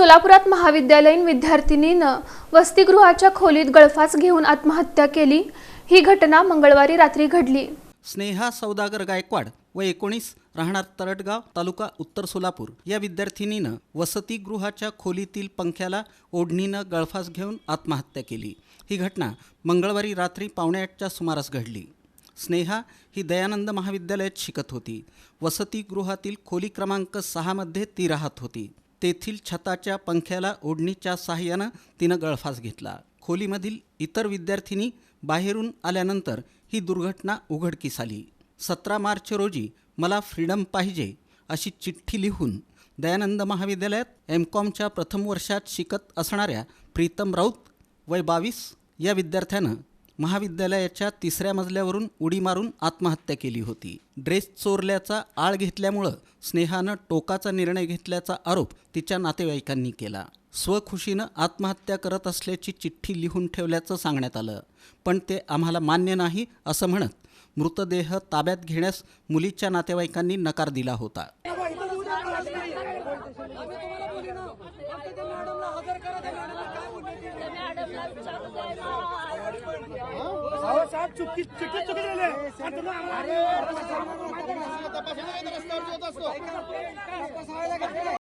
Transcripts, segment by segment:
सोलापुरात महाविद्यालयीन विद्यार्थिनीनं वसतिगृहाच्या खोलीत गळफास घेऊन आत्महत्या केली. ही घटना मंगळवारी रात्री घडली. स्नेहा सौदागर गायकवाड व एकोणीस राहणार तरटगाव तालुका उत्तर सोलापूर या विद्यार्थिनीनं वसतिगृहाच्या खोलीतील पंख्याला ओढणीनं गळफास घेऊन आत्महत्या केली. ही घटना मंगळवारी रात्री पावणेआठच्या सुमारास घडली. स्नेहा ही दयानंद महाविद्यालयात शिकत होती. वसतिगृहातील खोली क्रमांक सहामध्ये ती राहत होती. तेथील छताच्या पंख्याला ओढणीच्या साहाय्यानं तिनं गळफास घेतला. खोलीमधील इतर विद्यार्थिनी बाहेरून आल्यानंतर ही दुर्घटना उघडकीस आली. सतरा मार्च रोजी मला फ्रीडम पाहिजे अशी चिठ्ठी लिहून दयानंद महाविद्यालयात एम कॉमच्या प्रथम वर्षात शिकत असणाऱ्या प्रीतम राऊत वय बावीस या विद्यार्थ्यानं महाविद्यालयाच्या तिसऱ्या मजल्यावरून उडी मारून आत्महत्या केली होती. ड्रेस चोरल्याचा आळ घेतल्यामुळं स्नेहानं टोकाचा निर्णय घेतल्याचा आरोप तिच्या नातेवाईकांनी केला. स्वखुशीनं आत्महत्या करत असल्याची चिठ्ठी लिहून ठेवल्याचं सांगण्यात आलं. पण ते आम्हाला मान्य नाही असं म्हणत मृतदेह ताब्यात घेण्यास मुलीच्या नातेवाईकांनी नकार दिला होता. साहेब चुकी चिठ्ठी चुकी झाली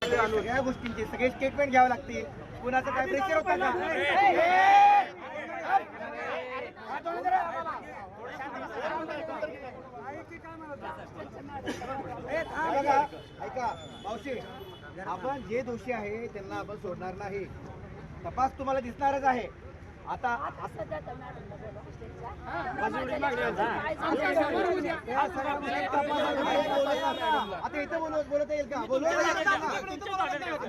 सगळ्या गोष्टींचे सगळे स्टेटमेंट घ्यावे लागतील कुणाचं काय प्रेशर होतं का. ऐका मावशी आपण जे दोषी आहे त्यांना आपण सोडणार नाही. तपास तुम्हाला दिसणारच आहे. आता आता इथं बोलत बोलत येईल का? बोलवत